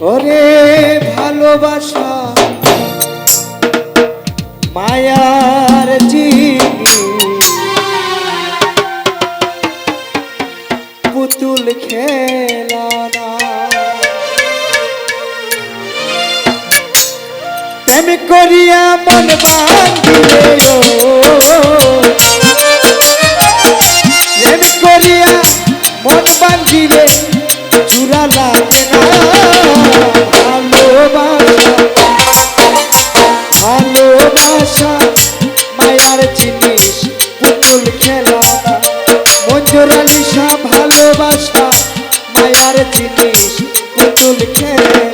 ওরে ভালোবাসা মায়ার জিনিস। পুতুল খেলা করিয়া মন বান্ধিলে জিনিস পুতুল খেলা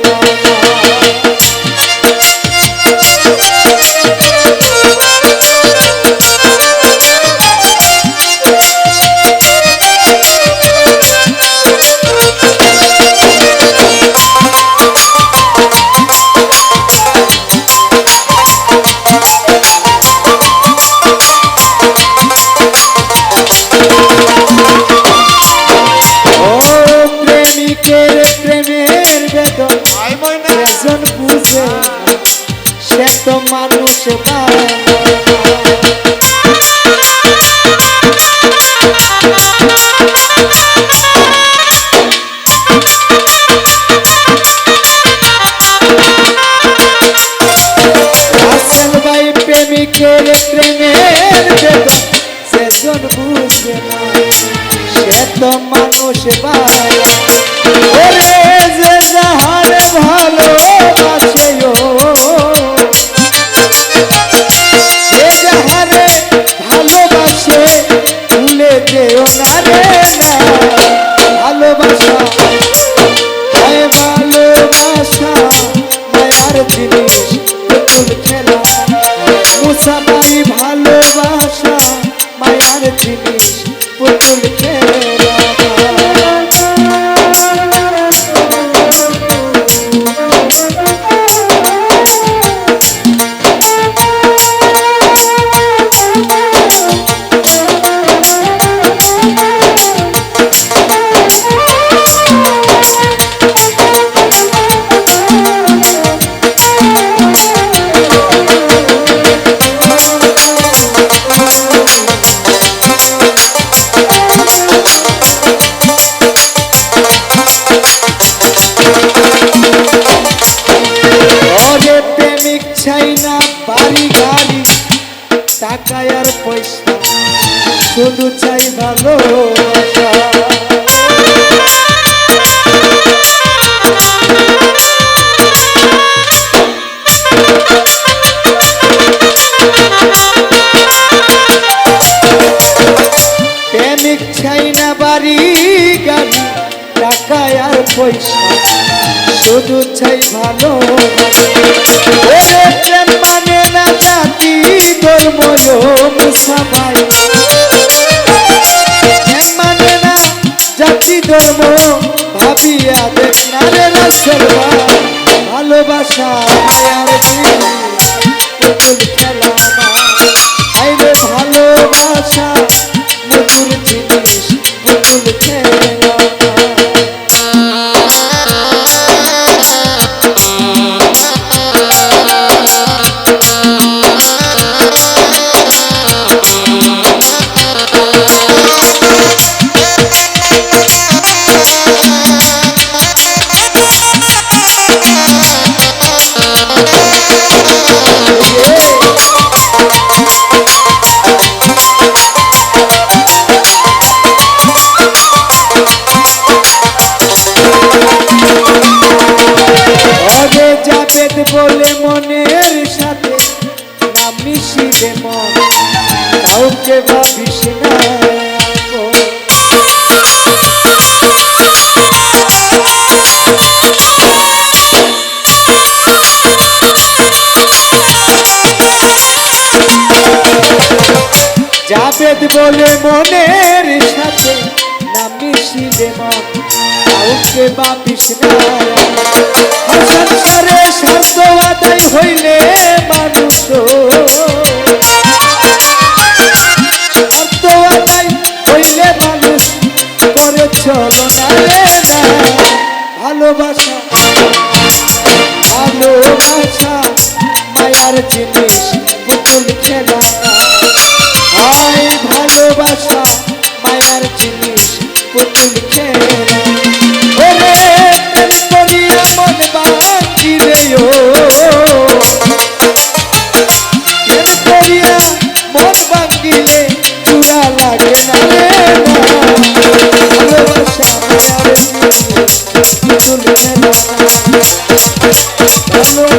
একজন বুঝে সে তো মানুষ মানুষ ভালো ওরে যে যাহার ভালোবাসে টাকা আর পয়সা শুধু চাই ভালোবাসা। প্রেমিক পয়সা শুধু চাই ভালো প্রেম মানে ধর্ম মুসাফাই প্রেম মানে না, জাতি ধর্ম ভাবিয়া দেখ না রে রাসেল ভালোবাসা মায়ার পুতুল খেলা মধুর জিনিস পুতুল খেলা। বলে মনের সাথে নাম মিশিবে মন, কাউকে ভাবিস না। জাবেদ বলে মনের সাথে নাম মিশিবে মন আমাকে বাপিস না সংসারে শান্ত আদায় হইলে মানুষ শান্ত আদায় হইলে মানুষ করে চলো না ভালোবাসা ভালোবাসা, মায়ার জিনিস মুকুল খেলা। ভালোবাসা, মায়ার জিনিস পুতুল খেলা।